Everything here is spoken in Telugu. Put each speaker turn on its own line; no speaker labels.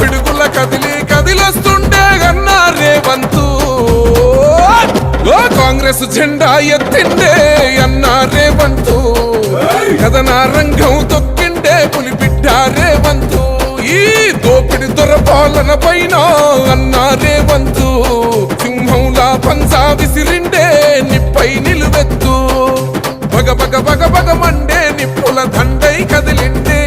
పిడుగుల కదిలి కదిలొస్తుండే గన్నా రేవంతు. ఓ కాంగ్రెస్ జెండా ఎత్తిండే అన్నా రేవంతు. కథన రంగం తొక్కిండే పులిబిడ్డ రేవంతు. ఈ దోపిడి దొరపాలన పైన అన్నా రేవంతు. సింహంలా పంజా విసిరిండే నిప్పై నిలువెత్తు. బగ బగ బగ బగ మండే నిప్పుల దండై కదిలిండే